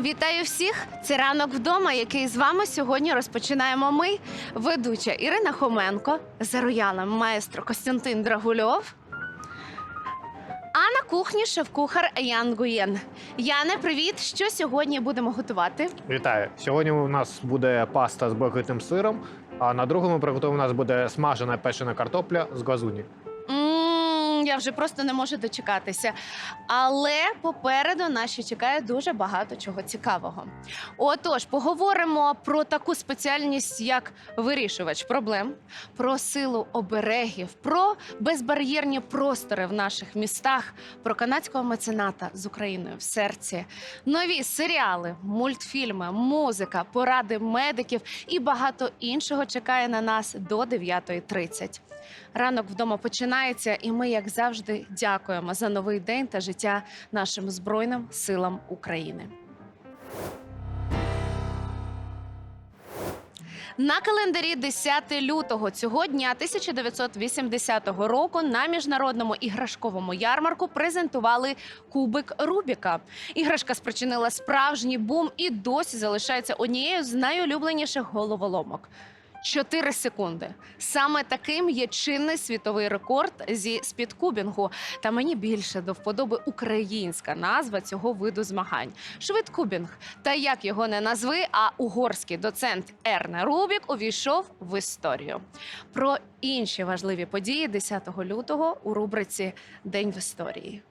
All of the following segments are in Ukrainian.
Вітаю всіх! Це ранок вдома, який з вами сьогодні розпочинаємо. Ми, ведуча Ірина Хоменко, за роялем маестро Костянтин Драгульов. А на кухні шеф-кухар Ян Гуєн. Яне, привіт! Що сьогодні будемо готувати? Вітаю! Сьогодні у нас буде паста з блакитним сиром, а на другому приготові у нас буде смажена печена картопля з глазуні. Я вже просто не можу дочекатися. Але попереду нас ще чекає дуже багато чого цікавого. Отож, поговоримо про таку спеціальність, як вирішувач проблем, про силу оберегів, про безбар'єрні простори в наших містах, про канадського мецената з Україною в серці, нові серіали, мультфільми, музика, поради медиків і багато іншого чекає на нас до 9.30. Ранок вдома починається, і ми, як завжди, дякуємо за новий день та життя нашим збройним силам України. На календарі 10 лютого цього дня 1980 року на міжнародному іграшковому ярмарку презентували кубик Рубіка. Іграшка спричинила справжній бум і досі залишається однією з найулюбленіших головоломок. 4 секунди. Саме таким є чинний світовий рекорд зі спідкубінгу. Та мені більше до вподоби українська назва цього виду змагань швидкубінг. Та як його не назви, а угорський доцент Ерне Рубік увійшов в історію. Про інші важливі події 10 лютого у рубриці День в історії. –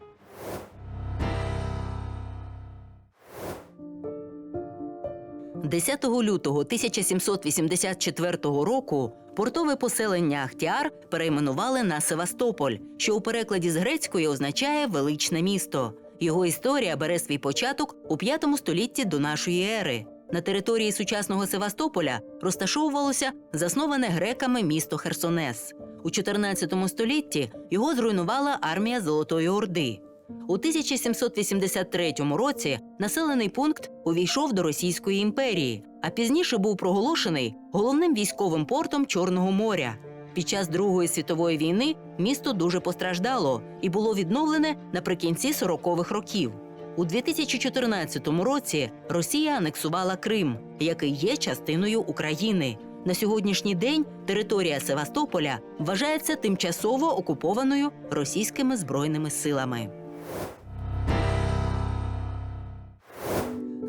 10 лютого 1784 року портове поселення Ахтіар перейменували на Севастополь, що у перекладі з грецької означає величне місто. Його історія бере свій початок у 5 столітті до нашої ери. На території сучасного Севастополя розташовувалося засноване греками місто Херсонес. У 14 столітті його зруйнувала армія Золотої Орди. У 1783 році населений пункт увійшов до Російської імперії, а пізніше був проголошений головним військовим портом Чорного моря. Під час Другої світової війни місто дуже постраждало і було відновлене наприкінці 40-х років. У 2014 році Росія анексувала Крим, який є частиною України. На сьогоднішній день територія Севастополя вважається тимчасово окупованою російськими збройними силами.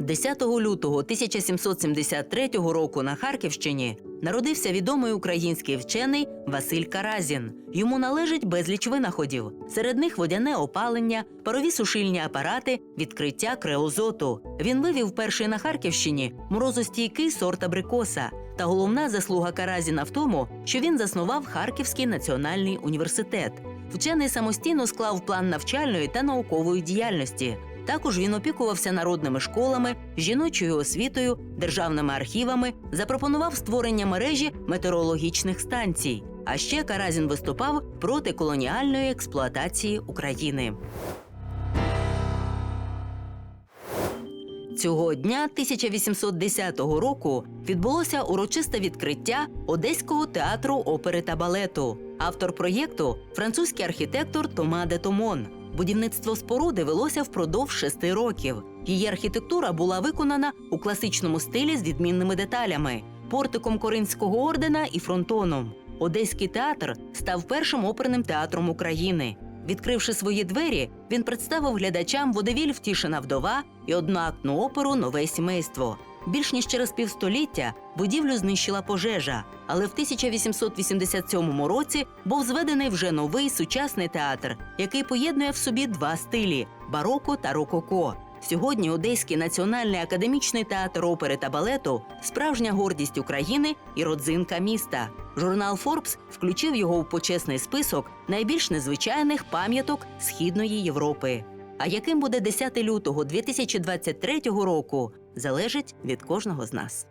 10 лютого 1773 року на Харківщині народився відомий український вчений Василь Каразін. Йому належить безліч винаходів. Серед них водяне опалення, парові сушильні апарати, відкриття креозоту. Він вивів перший на Харківщині морозостійкий сорт абрикоса. Та головна заслуга Каразіна в тому, що він заснував Харківський національний університет. Вчений самостійно склав план навчальної та наукової діяльності. Також він опікувався народними школами, жіночою освітою, державними архівами, запропонував створення мережі метеорологічних станцій. А ще Каразін виступав проти колоніальної експлуатації України. Цього дня 1810 року відбулося урочисте відкриття Одеського театру опери та балету. Автор проєкту французький архітектор Тома де Томон. Будівництво споруди велося впродовж шести років. Її архітектура була виконана у класичному стилі з відмінними деталями, портиком Коринського ордена і фронтоном. Одеський театр став першим оперним театром України. Відкривши свої двері, він представив глядачам водевіль Втішена вдова і одноактну оперу Нове сімейство. Більш ніж через півстоліття будівлю знищила пожежа, але в 1887 році був зведений вже новий сучасний театр, який поєднує в собі два стилі бароко та рококо. Сьогодні Одеський національний академічний театр опери та балету справжня гордість України і родзинка міста. Журнал Форбс включив його в почесний список найбільш незвичайних пам'яток Східної Європи. А яким буде 10 лютого 2023 року, залежить від кожного з нас.